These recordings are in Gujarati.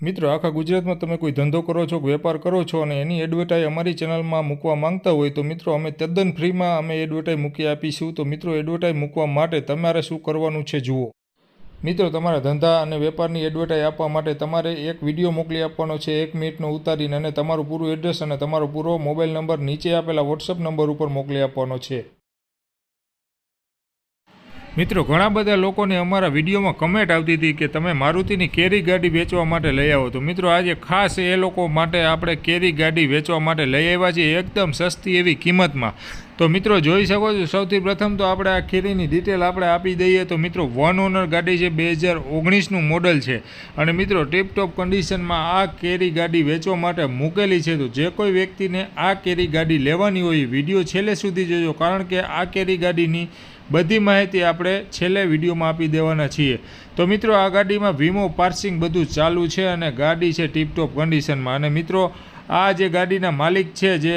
મિત્રો, આખા ગુજરાતમાં તમે કોઈ ધંધો કરો છો વેપાર કરો છો અને એની એડવર્ટાઈ અમારી ચેનલમાં મૂકવા માંગતા હોય તો મિત્રો, અમે તદ્દન ફ્રીમાં અમે એડવર્ટાઈ મૂકી આપીશું. તો મિત્રો એડવર્ટાઈઝ મૂકવા માટે તમારે શું કરવાનું છે જુઓ. મિત્રો, તમારા ધંધા અને વેપારની એડવર્ટાઈઝ આપવા માટે તમારે એક વીડિયો મોકલી આપવાનો છે, એક મિનિટનો ઉતારીને અને તમારું પૂરું એડ્રેસ અને તમારો પૂરો મોબાઈલ નંબર નીચે આપેલા વોટ્સઅપ નંબર ઉપર મોકલી આપવાનો છે. મિત્રો, ઘણા બધા લોકોને અમારા વિડીયોમાં કમેન્ટ આવતી હતી કે તમે મારુતિની કેરી ગાડી વેચવા માટે લઈ આવો. તો મિત્રો, આજે ખાસ એ લોકો માટે આપણે કેરી ગાડી વેચવા માટે લઈ આવ્યા છીએ. એકદમ સસ્તી એવી કિંમતમાં. તો મિત્રો જોઈ શકો છો, સૌથી પ્રથમ તો આપણે આ કેરીની ડિટેલ આપણે આપી દઈએ તો મિત્રો વન ઓનર ગાડી છે બે હજાર ઓગણીસનું મોડલ છે. અને મિત્રો ટીપટોપ કન્ડિશનમાં આ કેરી ગાડી વેચવા માટે મૂકેલી છે. તો જે કોઈ વ્યક્તિને આ કેરી ગાડી લેવાની હોય વીડિયો છેલ્લે સુધી જોજો, કારણ કે આ કેરી ગાડીની બધી માહિતી આપણે છેલ્લે વિડીયોમાં આપી દેવાના છીએ. તો મિત્રો આ ગાડીમાં વીમો, પાર્સિંગ બધું ચાલુ છે અને ગાડી છે ટીપટોપ કન્ડિશનમાં અને મિત્રો આ જે ગાડીના માલિક છે જે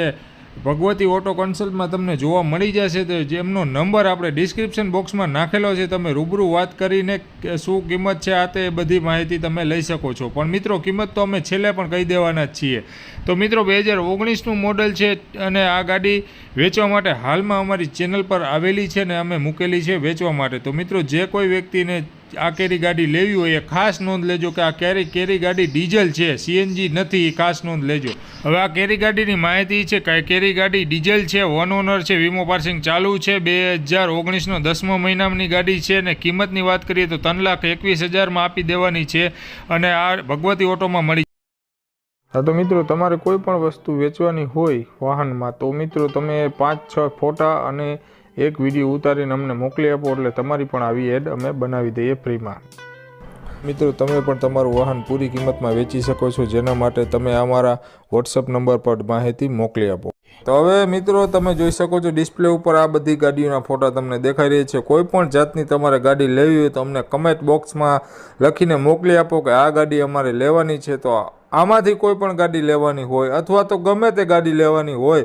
ભગવતી ઓટો કન્સલ્ટમાં તમને જોવા મળી જશે તો જેમનો નંબર આપણે ડિસ્ક્રિપ્શન બોક્સમાં નાખેલો છે, તમે રૂબરૂ વાત કરીને કે શું કિંમત છે, આ તે બધી માહિતી તમે લઈ શકો છો. પણ મિત્રો, કિંમત તો અમે છેલ્લે પણ કહી દેવાના જ છીએ. તો મિત્રો, બે હજાર ઓગણીસનું મોડલ છે અને આ ગાડી વેચવા માટે હાલમાં અમારી ચેનલ પર આવેલી છે ને અમે મૂકેલી છે વેચવા માટે. તો મિત્રો, જે કોઈ વ્યક્તિને આ કેરી ગાડી લેવી હોય એ ખાસ નોંધ લેજો કે આ કેરી કેરી ગાડી ડીઝલ છે, સીએનજી નથી, એ ખાસ નોંધ લેજો. હવે આ કેરી ગાડીની માહિતી છે કે કેરી ગાડી ડીઝલ છે વન ઓનર છે, વીમો પાર્સિંગ ચાલુ છે, બે હજાર ઓગણીસનો દસમો મહિનાની ગાડી છે અને કિંમતની વાત કરીએ તો ત્રણ લાખ એકવીસ હજારમાં આપી દેવાની છે અને આ ભગવતી ઓટોમાં મળી હા, તો મિત્રો, તમારે કોઈ પણ વસ્તુ વેચવાની હોય વાહનમાં, તો મિત્રો, તમે પાંચ, છ ફોટા અને એક વીડિયો ઉતારીને અમને મોકલી આપો એટલે તમારી પણ આવી એડ અમે બનાવી દઈએ ફ્રીમાં મિત્રો, તમે પણ તમારું વાહન પૂરી કિંમતમાં વેચી શકો છો, જેના માટે તમે અમારા વોટ્સઅપ નંબર પર માહિતી મોકલી આપો. તો હવે, મિત્રો, તમે જોઈ શકો છો ડિસ્પ્લે ઉપર આ બધી ગાડીઓના ફોટા તમને દેખાઈ રહી છે. કોઈ પણ જાતની તમારે ગાડી લેવી હોય તો અમને કમેન્ટ બોક્સમાં લખીને મોકલી આપો કે આ ગાડી અમારે લેવાની છે. તો આમાંથી કોઈ પણ ગાડી લેવાની હોય અથવા તો ગમે તે ગાડી લેવાની હોય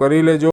કરી લેજો.